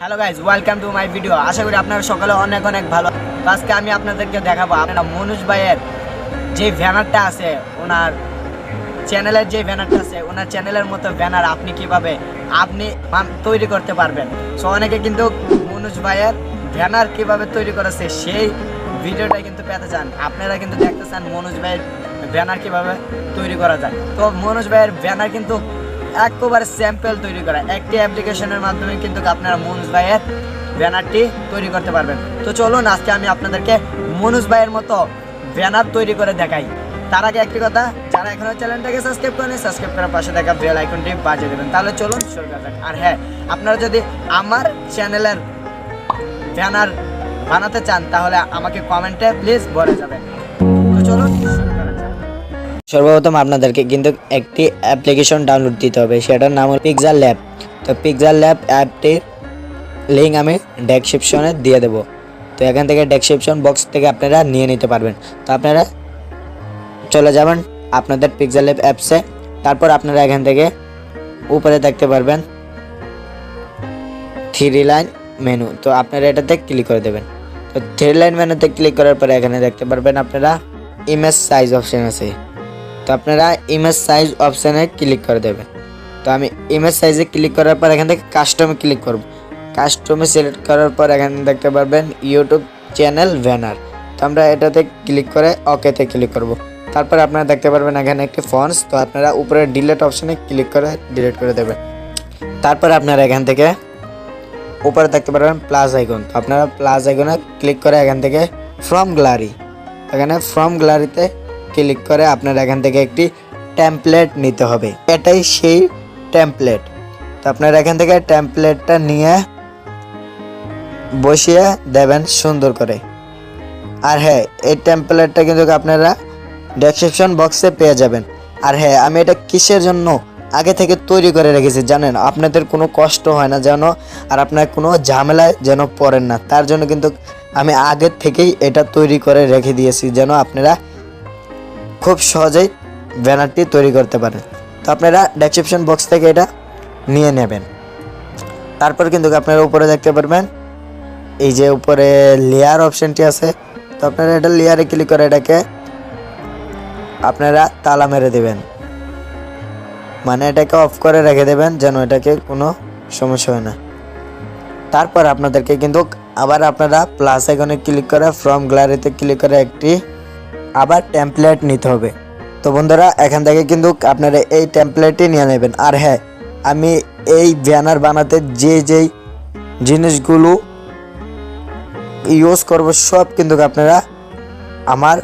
Hello guys welcome to my video আশা করি আপনারা সকালে অনেক অনেক ভালো। আজকে আমি আপনাদেরকে দেখাবো আপনারা মনোজ ভাইয়ের যে ব্যানারটা আছে, ওনার চ্যানেলের যে ব্যানারটা আছে, ওনার চ্যানেলের মতো ব্যানার আপনি কীভাবে আপনি তৈরি করতে পারবেন। সো অনেকে কিন্তু মনোজ ভাইয়ের ব্যানার কীভাবে তৈরি করেছে, সেই ভিডিওটা কিন্তু পেতে চান। আপনারা কিন্তু দেখতে চান মনোজ ভাইয়ের ব্যানার কীভাবে তৈরি করা যায়। তো মনোজ ভাইয়ের ব্যানার কিন্তু একেবারে স্যাম্পল তৈরি করা। একটি অ্যাপ্লিকেশনের মাধ্যমে কিন্তু আপনারা মনোজ ভাইয়ের ব্যানারটি তৈরি করতে পারবেন। তো চলুন, আজকে আমি আপনাদেরকে মনোজ ভাইয়ের মতো ব্যানার তৈরি করে দেখাই। তার আগে একটি কথা, যারা এখনও চ্যানেলটাকে সাবস্ক্রাইব করেন সাবস্ক্রাইব করার পাশে থাকা বেল আইকনটি বাজিয়ে দেবেন। তাহলে চলুন শুরু করা যাক। আর হ্যাঁ আপনারা যদি আমার চ্যানেলের ব্যানার বানাতে চান, তাহলে আমাকে কমেন্টে প্লিজ বলে যাবেন। তো চলুন সর্বপ্রথম আপনাদেরকে কিন্তু একটি অ্যাপ্লিকেশন ডাউনলোড দিতে হবে। সেটার নাম হল পিকজার ল্যাব তো পিকজার ল্যাব অ্যাপটির লিঙ্ক আমি ডেসক্রিপশনে দিয়ে দেবো। তো এখান থেকে ডেসক্রিপশন বক্স থেকে আপনারা নিয়ে নিতে পারবেন। তো আপনারা চলে যাবেন আপনাদের পিকজার ল্যাব অ্যাপসে তারপর আপনারা এখান থেকে উপরে দেখতে পারবেন থ্রি লাইন মেনু তো আপনারা এটাতে ক্লিক করে দেবেন। তো থ্রি লাইন মেনুতে ক্লিক করার পরে এখানে দেখতে পারবেন আপনারা ইমেজ সাইজ অপশন আছে। তো আপনারা ইমেজ সাইজ অপশানে ক্লিক করে দেবেন। তো আমি ইমেজ সাইজে ক্লিক করার পর এখান থেকে কাস্টমে ক্লিক করব। কাস্টমে সিলেক্ট করার পর এখানে দেখতে পারবেন ইউটিউব চ্যানেল ব্যানার তো আমরা এটাতে ক্লিক করে ওকেতে ক্লিক করব। তারপর আপনারা দেখতে পারবেন এখানে একটি ফন্টস তো আপনারা উপরে ডিলেট অপশানে ক্লিক করে ডিলিট করে দেবেন। তারপর আপনারা এখান থেকে উপরে দেখতে পারবেন প্লাস আইকন তো আপনারা প্লাস আইকনে ক্লিক করে এখান থেকে ফ্রম গ্যালারি এখানে ফ্রম গ্যালারিতে ক্লিক করে আপনার এখান থেকে একটি টেমপ্লেট নিতে হবে। এটাই সেই টেমপ্লেট তো আপনার এখান থেকে টেমপ্লেটটা নিয়ে বসিয়ে দেবেন সুন্দর করে। আর হ্যাঁ এই টেমপ্লেটটা কিন্তু আপনারা ডেসক্রিপশন বক্সে পেয়ে যাবেন। আর হ্যাঁ আমি এটা কিসের জন্য আগে থেকে তৈরি করে রেখেছি জানেন? আপনাদের কোনো কষ্ট হয় না যেন, আর আপনার কোনো ঝামেলায় যেন পড়েন না। তার জন্য কিন্তু আমি আগের থেকেই এটা তৈরি করে রেখে দিয়েছি যেন আপনারা খুব সহজেই ব্যানারটি তৈরি করতে পারেন তো আপনারা ডেসক্রিপশন বক্স থেকে এটা নিয়ে নেবেন। তারপর কিন্তু আপনারা উপরে দেখতে পারবেন, এই যে উপরে লেয়ার অপশনটি আছে। তো আপনারা এটা লেয়ারে ক্লিক করে এটাকে আপনারা তালা মেরে দেবেন। মানে এটাকে অফ করে রেখে দেবেন যেন এটাকে কোনো সমস্যা হয় না। তারপর আপনাদেরকে কিন্তু আবার আপনারা প্লাস আইকনে ক্লিক করে ফ্রম গ্যালারিতে ক্লিক করে একটি আবার টেমপ্লেট নিতে হবে। তো বন্ধুরা, এখান থেকে কিন্তু আপনারা এই টেমপ্লেটই নিয়ে নেবেন। আর হ্যাঁ আমি এই ব্যানার বানাতে যে যেই জিনিসগুলো ইউজ করব, সব কিন্তু আপনারা আমার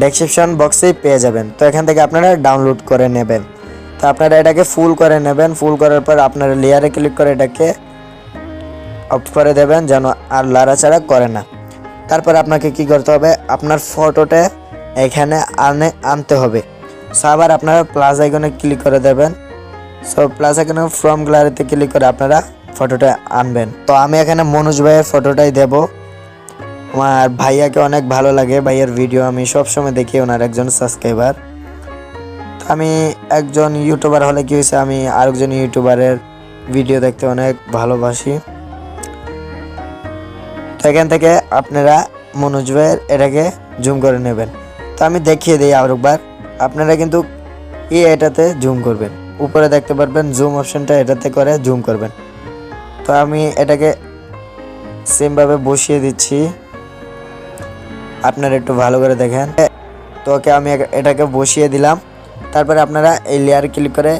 ডেসক্রিপশন বক্সেই পেয়ে যাবেন। তো এখান থেকে আপনারা ডাউনলোড করে নেবেন। তো আপনারা এটাকে ফুল করে নেবেন। ফুল করার পর আপনারা লেয়ারে ক্লিক করে এটাকে অফ করে দেবেন, যেন আর লাড়াচাড়া করে না। তারপর আপনাকে কি করতে হবে? আপনার ফটোটা এখানে আনে, আনতে হবে। সো আবার আপনারা প্লাস আইকনে ক্লিক করে দেবেন। সো প্লাস আইকনে ফ্রম গ্যালারিতে ক্লিক করে আপনারা ফটোটা আনবেন। তো আমি এখানে মনোজ ভাইয়ের ফটোটাই দেব। আমার ভাইয়াকে অনেক ভালো লাগে। ভাইয়ের ভিডিও আমি সবসময় দেখি, ওনার একজন সাবস্ক্রাইবার আমি একজন ইউটিউবার হলে কি হয়েছে? আমি আরেকজন ইউটিউবারের ভিডিও দেখতে অনেক ভালোবাসি। তো এখান থেকে আপনারা মনোজ ভাইয়ের এটাকে জুম করে নেবেন। তো আমি দেখিয়ে দিই আরেকবার আপনারা কিন্তু এই এটাতে জুম করবেন। উপরে দেখতে পারবেন জুম অপশনটা এটাতে করে জুম করবেন। তো আমি এটাকে সেমভাবে বসিয়ে দিচ্ছি। আপনারা একটু ভালো করে দেখেন। তো ওকে আমি এটাকে বসিয়ে দিলাম। তারপরে আপনারা এই লেয়ার ক্লিক করে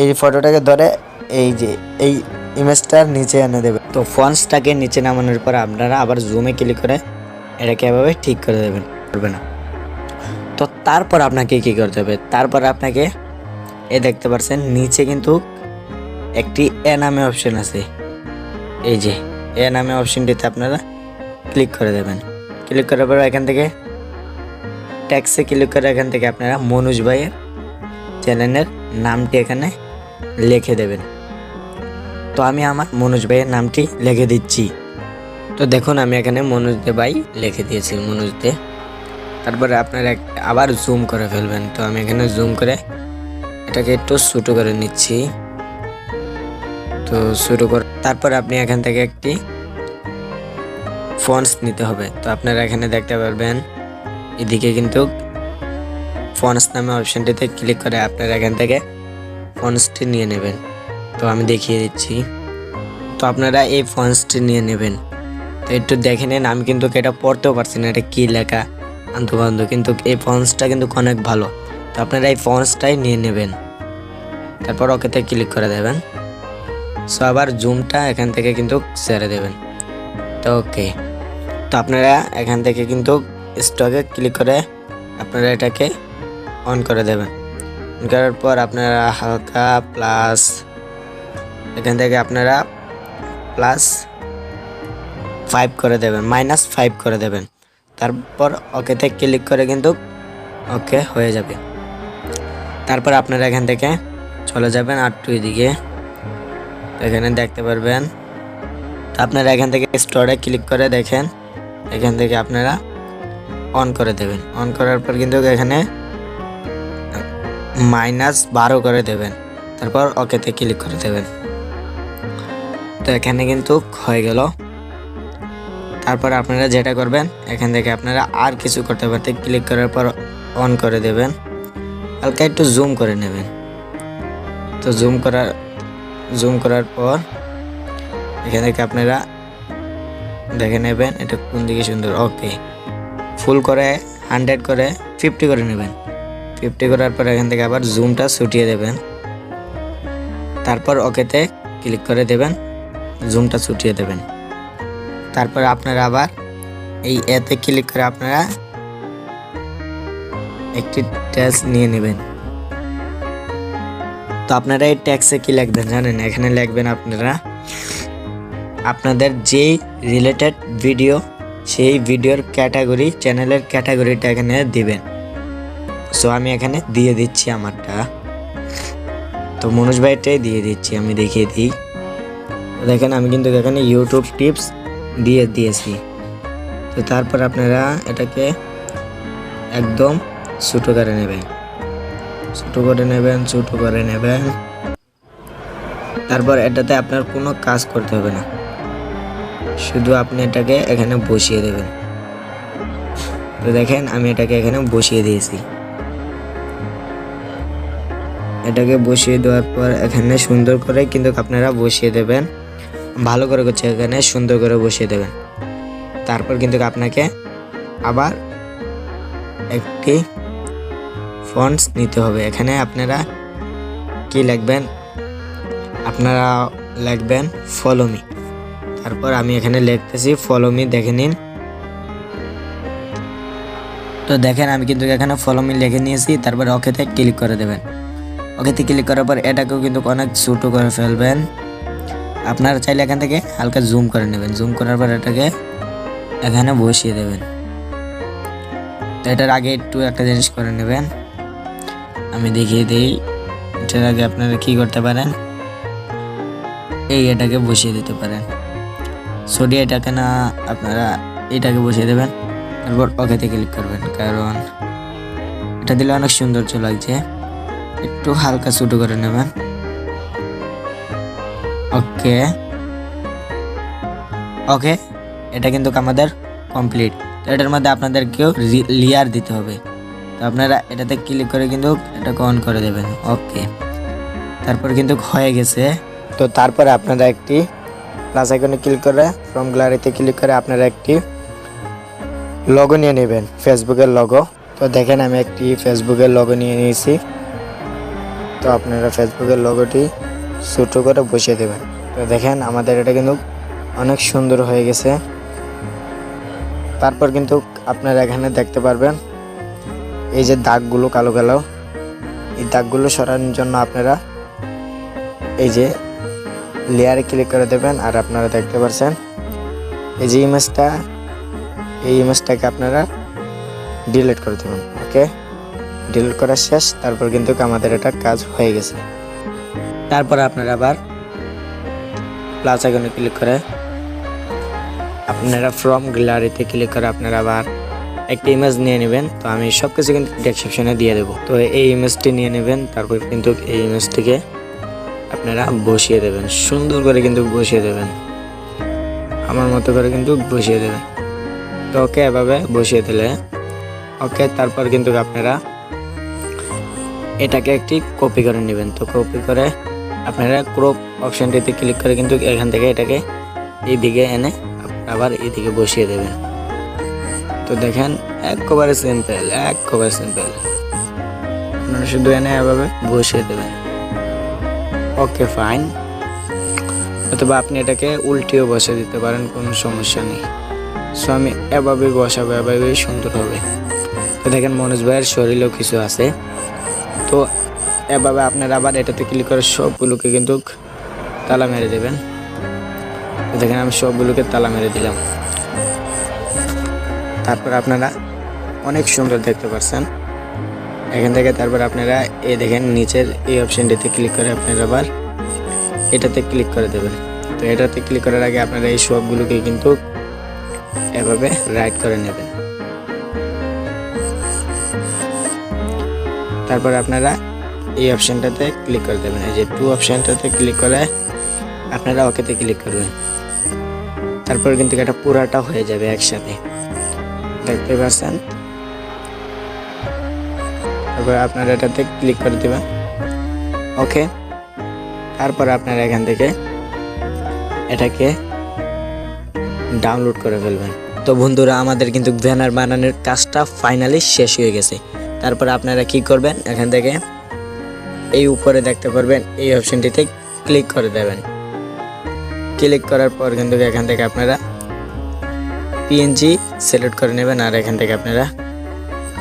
এই ফটোটাকে ধরে এই যে, এই ইমেজটার নিচে এনে দেবে। তো ফন্টসটাকে নিচে নামানোর পর আপনারা আবার জুমে ক্লিক করে এটাকে এভাবে ঠিক করে দেবেন। করবে না। তো তারপর আপনাকে কি করতে হবে? তারপর আপনাকে এ দেখতে পাচ্ছেন নিচে কিন্তু একটি এ নামে অপশন আছে। এই যে এ নামে অপশনটিতে আপনারা ক্লিক করে দেবেন। ক্লিক করার পর এখান থেকে ট্যাক্সে ক্লিক করে এখান থেকে আপনারা মনোজ ভাইয়ের চ্যানেলের নামটি এখানে লিখে দেবেন। তো আমি আমার মনোজ ভাইয়ের নামটি লিখে দিচ্ছি। তো দেখুন, আমি এখানে মনোজ দে ভাই লিখে দিয়েছি, মনোজ দে। তারপরে আপনারা আবার জুম করে ফেলবেন। তো আমি এখানে জুম করে এটাকে একটু ছোটো করে নিচ্ছি। তো শুরু কর তারপর আপনি এখান থেকে একটি ফন্টস নিতে হবে। তো আপনারা এখানে দেখতে পারবেন, এদিকে কিন্তু ফন্টস নামে অপশনটিতে ক্লিক করে আপনারা এখান থেকে ফন্টসটি নিয়ে নেবেন। তো আমি দেখিয়ে দিচ্ছি। তো আপনারা এই ফন্টসটি নিয়ে নেবেন। তো একটু দেখে নিন, আমি কিন্তু এটা পড়তেও পারছি না, এটা কী লেখা? আন্তবান্ধ কিন্তু এই ফন্টসটা কিন্তু অনেক ভালো। তো আপনারা এই ফন্টসটাই নিয়ে নেবেন। তারপর ওকেতে ক্লিক করে দেবেন। সো আবার জুমটা এখান থেকে কিন্তু ছেড়ে দেবেন। তো ওকে তো আপনারা এখান থেকে কিন্তু স্টকে ক্লিক করে আপনারা এটাকে অন করে দেবেন। অন করার পর আপনারা হালকা প্লাস এখান থেকে আপনারা প্লাস ফাইভ করে দেবেন মাইনাস ফাইভ করে দেবেন। তারপর ওকেতে ক্লিক করে কিন্তু ওকে হয়ে যাবে। তারপর আপনারা এখান থেকে চলে যাবেন আটটু এদিকে। তো এখানে দেখতে পারবেন। তো আপনারা এখান থেকে স্টোরে ক্লিক করে দেখেন, এখান থেকে আপনারা অন করে দেবেন। অন করার পর কিন্তু এখানে মাইনাস বারো করে দেবেন। তারপর ওকেতে ক্লিক করে দেবেন। তো এখানে কিন্তু হয়ে গেল। তারপর আপনারা যেটা করবেন, এখান থেকে আপনারা আর কিছু করতে পারতে ক্লিক করার পর অন করে দেবেন। হালকা একটু জুম করে নেবেন। তো জুম করার জুম করার পর এখান থেকে আপনারা দেখে নেবেন এটা কোন দিকে সুন্দর। ওকে ফুল করে হান্ড্রেড করে ফিফটি করে নেবেন। ফিফটি করার পর এখান থেকে আবার জুমটা ছুটিয়ে দেবেন। তারপর ওকেতে ক্লিক করে দেবেন। জুমটা ছুটিয়ে দেবেন। তারপর আপনারা আবার এই এতে ক্লিক করে আপনারা একটি ট্যাক্স নিয়ে নেবেন। তো আপনারা এই ট্যাক্সে কি লিখবেন জানেন? এখানে লিখবেন আপনারা, আপনাদের যেই রিলেটেড ভিডিও সেই ভিডিওর ক্যাটাগরি চ্যানেলের ক্যাটাগরিটা এখানে দিবেন। সো আমি এখানে দিয়ে দিচ্ছি আমারটা। তো মনোজ ভাইটাই দিয়ে দিচ্ছি, আমি দেখিয়ে দিই। দেখেন, আমি কিন্তু এখানে ইউটিউব টিপস দিয়ে দিয়েছি। তো তারপর আপনারা এটাকে একদম ছোটো করে নেবেন। ছোটো করে নেবেন, ছোটো করে নেবেন। তারপর এটাতে আপনার কোনো কাজ করতে হবে না। শুধু আপনি এটাকে এখানে বসিয়ে দেবেন। তো দেখেন, আমি এটাকে এখানে বসিয়ে দিয়েছি। এটাকে বসিয়ে দেওয়ার পর এখানে সুন্দর করে কিন্তু আপনারা বসিয়ে দেবেন। ভালো করে করছে এখানে, সুন্দর করে বসিয়ে দেবেন তারপর কিন্তু আপনাকে আবার একটি ফন্টস নিতে হবে। এখানে আপনারা কি লিখবেন? আপনারা লিখবেন ফলো মি তারপর আমি এখানে লিখতেছি ফলো মি দেখে নিন। তো দেখেন, আমি কিন্তু এখানে ফলো মি লিখে নিয়েছি। তারপর ওকেতে ক্লিক করে দেবেন। ওকেতে ক্লিক করার পর এটাকেও কিন্তু অনেক ছোটো করে ফেলবেন। আপনারা চাইলে এখান থেকে হালকা জুম করে নেবেন। জুম করার পর এটাকে এখানে বসিয়ে দেবেন। তো এটার আগে একটু একটা জিনিস করে নেবেন। আমি দেখিয়ে দিই, এটার আগে আপনারা কি করতে পারেন? এই এটাকে বসিয়ে দিতে পারেন। সরি এটাকে না, আপনারা এটাকে বসিয়ে দেবেন, তারপর ওকেতে ক্লিক করবেন। কারণ এটা দিলে অনেক সৌন্দর্য লাগছে। একটু হালকা ছোটো করে নেবেন। ওকে ওকে এটা কিন্তু আমাদের কমপ্লিট তো এটার মধ্যে আপনাদেরকেও লেয়ার দিতে হবে। তো আপনারা এটাতে ক্লিক করে কিন্তু এটাকে অন করে দেবেন। ওকে তারপর কিন্তু হয়ে গেছে। তো তারপরে আপনারা একটি প্লাস আইকনে ক্লিক করে ফ্রম গ্যালারিতে ক্লিক করে আপনারা একটি লগো নিয়ে নেবেন ফেসবুকের লগো তো দেখেন আমি একটি ফেসবুকের লগো নিয়ে নিয়েছি। তো আপনারা ফেসবুকের লগোটি ছোটো করে বসিয়ে দেবেন। তো দেখেন, আমাদের এটা কিন্তু অনেক সুন্দর হয়ে গেছে। তারপর কিন্তু আপনারা এখানে দেখতে পারবেন, এই যে দাগগুলো কালো কালো। এই দাগগুলো সরানোর জন্য আপনারা এই যে লেয়ারে ক্লিক করে দেবেন আর আপনারা দেখতে পাচ্ছেন এই যে ইমেজটা এই ইমেজটাকে আপনারা ডিলিট করে দেবেন ওকে ডিলিট করা শেষ, তারপর কিন্তু আমাদের এটা কাজ হয়ে গেছে। তারপর আপনারা আবার প্লাস আইকনে ক্লিক করে আপনারা ফ্রম গ্যালারিতে ক্লিক করে আপনারা আবার একটা ইমেজ নিয়ে নেবেন। তো আমি সব কিছু কিন্তু ডেসক্রিপশনে দিয়ে দেবো। তো এই ইমেজটি নিয়ে নেবেন, তারপর কিন্তু এই ইমেজটিকে আপনারা বসিয়ে দেবেন। সুন্দর করে কিন্তু বসিয়ে দেবেন। আমার মতো করে কিন্তু বসিয়ে দেবেন। তো ওকে এভাবে বসিয়ে দিলে ওকে তারপর কিন্তু আপনারা এটাকে একটি কপি করে নেবেন। তো কপি করে আপনারা ক্রপ অপশানটিতে ক্লিক করে কিন্তু এখান থেকে এটাকে এইদিকে এনে আবার এদিকে বসিয়ে দেবেন। তো দেখেন, একবারে সিম্পল একবারে সিম্পল আপনারা শুধু এনে এভাবে বসিয়ে দেবেন। ওকে ফাইন অথবা আপনি এটাকে উল্টিও বসে দিতে পারেন, কোনো সমস্যা নেই। সো আমি এভাবে বসাবো, এভাবেই সুন্দর হবে। তো দেখেন, মনোজ ভাইয়ের শরীরেও কিছু আছে। তো এভাবে আপনারা আবার এটাতে ক্লিক করে সবগুলোকে কিন্তু তালা মেরে দেবেন। দেখেন আমি সবগুলোকে তালা মেরে দিলাম। তারপর আপনারা অনেক সুন্দর দেখতে পাচ্ছেন এখান থেকে তারপর আপনারা এই দেখেন নিচের এই অপশনটিতে ক্লিক করে আপনারা আবার এটাতে ক্লিক করে দেবেন। তো এটাতে ক্লিক করার আগে আপনারা এই সবগুলোকে কিন্তু এভাবে রাইট করে নেবেন। তারপর আপনারা এই অপশানটাতে ক্লিক করে দেবেন। এই যে টু অপশনটাতে ক্লিক করে আপনারা ওকেতে ক্লিক করবেন। তারপর কিন্তু এটা পুরাটা হয়ে যাবে একসাথে। দেখতে পাচ্ছেন? তারপর আপনারা এটাতে ক্লিক করে দেবেন। ওকে তারপর আপনারা এখান থেকে এটাকে ডাউনলোড করে ফেলবেন। তো বন্ধুরা, আমাদের কিন্তু ব্যানার বানানোর কাজটা ফাইনালি শেষ হয়ে গেছে। তারপর আপনারা কি করবেন? এখান থেকে এই উপরে দেখতে পারবেন, এই অপশনটিতে ক্লিক করে দেবেন। ক্লিক করার পর কিন্তু এখান থেকে আপনারা পিএনজি সিলেক্ট করে নেবেন আর এখান থেকে আপনারা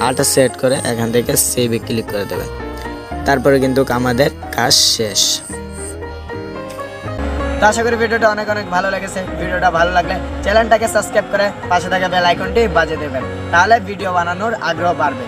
আটা সেট করে এখান থেকে সেভে ক্লিক করে দেবেন। তারপরে কিন্তু আমাদের কাজ শেষ। তো আশা করি ভিডিওটা অনেক অনেক ভালো লেগেছে। ভিডিওটা ভালো লাগলে চ্যানেলটাকে সাবস্ক্রাইব করে পাশে থাকা বেল আইকনটি বাজিয়ে দেবেন। তাহলে ভিডিও বানানোর আগ্রহ বাড়বে।